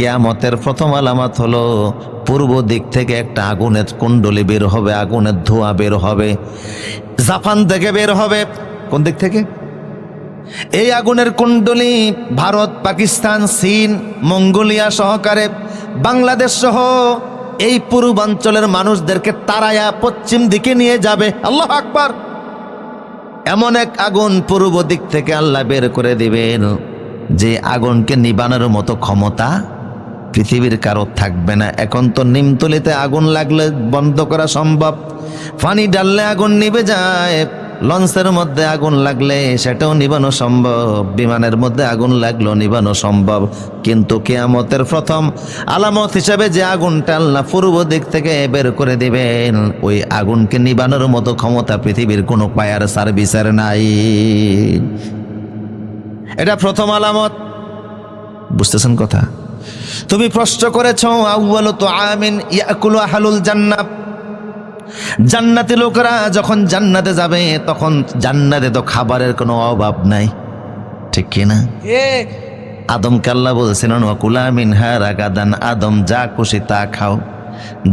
কেয়ামতের প্রথম আলামত হলো, পূর্ব দিক থেকে একটা আগুনের কুণ্ডলি বের হবে, আগুনের ধোঁয়া বের হবে, জাপান থেকে বের হবে। কোন দিক থেকে? এই আগুনের কুণ্ডলি ভারত, পাকিস্তান, চীন, মঙ্গোলিয়া সহকারে বাংলাদেশ সহ এই পূর্বাঞ্চলের মানুষদেরকে তারায়া পশ্চিম দিকে নিয়ে যাবে। আল্লাহ আকবার। এমন এক আগুন পূর্ব দিক থেকে আল্লাহ বের করে দিবেন, যে আগুনকে নিবানোর মতো ক্ষমতা পৃথিবীর কারও থাকবে না। এখন তো নিমতলিতে আগুন লাগলে বন্ধ করা সম্ভব। পানি ডাললে আগুন নিভে যায়, লঞ্চের মধ্যে আগুন লাগলে সেটাও নিবানো সম্ভব, বিমানের মধ্যে আগুন লাগল নিবানো সম্ভব। কিন্তু কেয়ামতের প্রথম আলামত হিসাবে যে আগুনটা আল্লাহ পূর্ব দিক থেকে বের করে দিবেন, ওই আগুনকে নিবানোর মতো ক্ষমতা পৃথিবীর কোনো পায়ার সার্ভিসের নাই। এটা প্রথম আলামত। বুঝতেছেন কথা? তুমি প্রশ্ন করেছ আউ্বাল তো আমিন ইয়াকুল আহালুল জান্নাত? জান্নাতি লোকেরা যখন জান্নাতে যাবে তখন জান্নাতে তো খাবারের কোনো অভাব নাই। ঠিক কি না? আদম কাল্লা বলছিলেন ওকুলা মিনহা রাগাদান আদম যা খুশি তা খাও।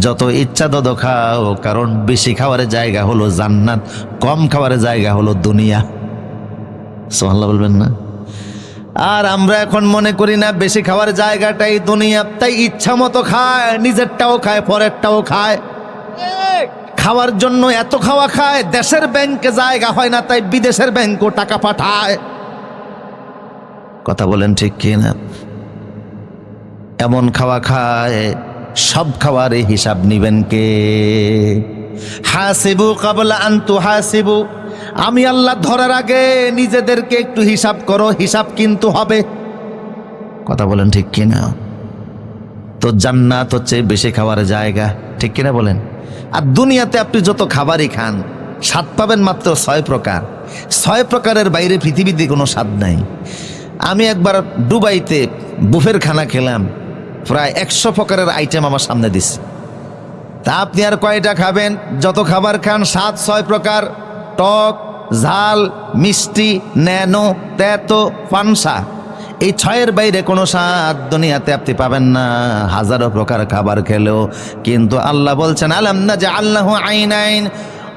যত ইচ্ছা তত খাও কারণ বেশি খাওয়ার জায়গা হলো জান্নাত কম খাওয়ার জায়গা হলো দুনিয়া। সোহাল্লা বলবেন না? আর আমরা এখন মনে করি না, বেশি খাওয়ার জায়গাটাই দুনিয়া, তাই ইচ্ছা মতো খায়, নিজেরটাও খায়, পরেরটাও খায়। খাওয়ার জন্য এত খাওয়া খায়, দেশের ব্যাংকে জায়গা হয় না, তাই বিদেশের ব্যাংকও টাকা পাঠায়। কথা বলেন ঠিক কি না এমন খাওয়া খায়, সব খাওয়ারই হিসাব নিবেন কে? হাসিবু কাবলা আন্তু হাসিবু আমি আল্লাহ ধরার আগে নিজেদেরকে একটু হিসাব করো, হিসাব কিন্তু হবে। কথা বলেন ঠিক কিনা? তো জান্নাত হচ্ছে বেশি খাওয়ার জায়গা, ঠিক কিনা বলেন? আর দুনিয়াতে আপনি যত খাবারই খান, স্বাদ পাবেন মাত্র ছয় প্রকার। ছয় প্রকারের বাইরে পৃথিবীতে কোনো স্বাদ নাই। আমি একবার দুবাইতে বুফের খানা খেলাম, প্রায় একশো প্রকারের আইটেম আমার সামনে দিছে। তা আপনি আর কয়টা খাবেন? যত খাবার খান, সাত, ছয় প্রকার, টক ঝাল, মিষ্টি, ন্যানো, তেতো, পানসা। এই ছয়ের বাইরে কোনো স্বাদ দুনিয়াতে আপনি পাবেন না। হাজারো প্রকার খাবার খেলেও কিন্তু আল্লাহ বলছেন, আলাম না যে আল্লাহ আইন আইন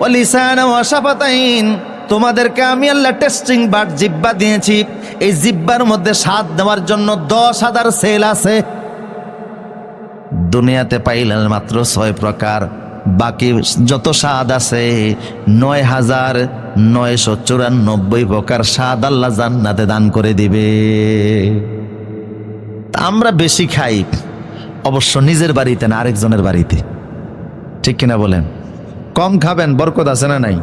ও লিসান ও আশাপাতাইন তোমাদেরকে আমি আল্লাহ টেস্টিং বার জিব্বা দিয়েছি। এই জিব্বার মধ্যে স্বাদ দেওয়ার জন্য দশ হাজার সেল আছে। দুনিয়াতে পাইলেন মাত্র ছয় প্রকার বাকি যত স্বাদ আছে, নয় হাজার নয়শো চুরানব্বই প্রকার স্বাদ আল্লাহ জান্নাতে দান করে দিবে। আমরা বেশি খাই, অবশ্য নিজের বাড়িতে না, আরেকজনের বাড়িতে। ঠিক কিনা বলেন? কম খাবেন, বরকত আছে না নাই?